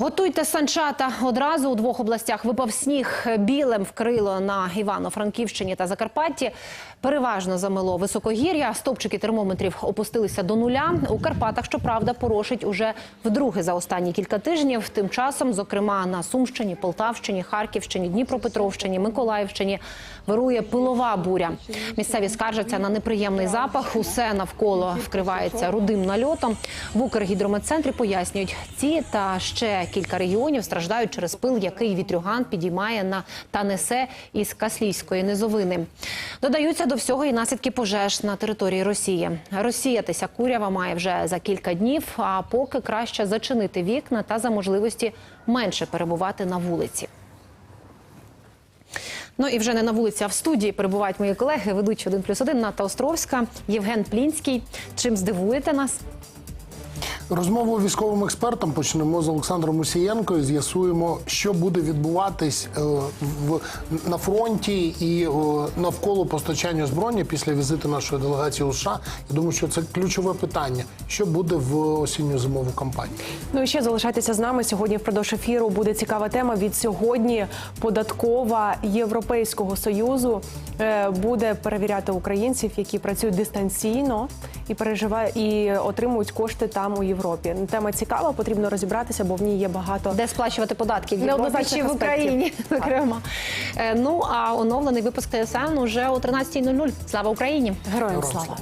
Готуйте санчата. Одразу у двох областях випав сніг. Білем вкрило на Івано-Франківщині та Закарпатті. Переважно замело високогір'я. Стопчики термометрів опустилися до нуля. У Карпатах, щоправда, порошить уже вдруге за останні кілька тижнів. Тим часом, зокрема, на Сумщині, Полтавщині, Харківщині, Дніпропетровщині, Миколаївщині вирує пилова буря. Місцеві скаржаться на неприємний запах. Усе навколо вкривається рудим нальотом. В Укргідрометцентрі пояснюють, ці та ще кілька регіонів страждають через пил, який вітрюган підіймає на та несе із Каслійської низовини. Додаються до всього і наслідки пожеж на території Росії. Розсіятися курява має вже за кілька днів. А поки краще зачинити вікна та за можливості менше перебувати на вулиці. Ну і вже не на вулиці, а в студії перебувають мої колеги, ведучі 1 плюс 1 Ната Островська, Євген Плінський. Чим здивуєте нас? Розмову військовим експертом почнемо з Олександром Мусієнко з'ясуємо, що буде відбуватись е, в на фронті і е, навколо постачання зброї після візиту нашої делегації у США. Я думаю, що це ключове питання. Що буде в осінню зимову кампанію? Ну і ще залишайтеся з нами. Сьогодні впродовж ефіру буде цікава тема. Від сьогодні податкова Європейського союзу е, буде перевіряти українців, які працюють дистанційно і переживають і отримують кошти там у Європі. Тема цікава, потрібно розібратися, бо в ній є багато Де сплачувати податки в Європі чи в. Україні, зокрема. Е, Ну а оновлений випуск ТСН уже о 13.00. Слава Україні! героям Героям слава. слава.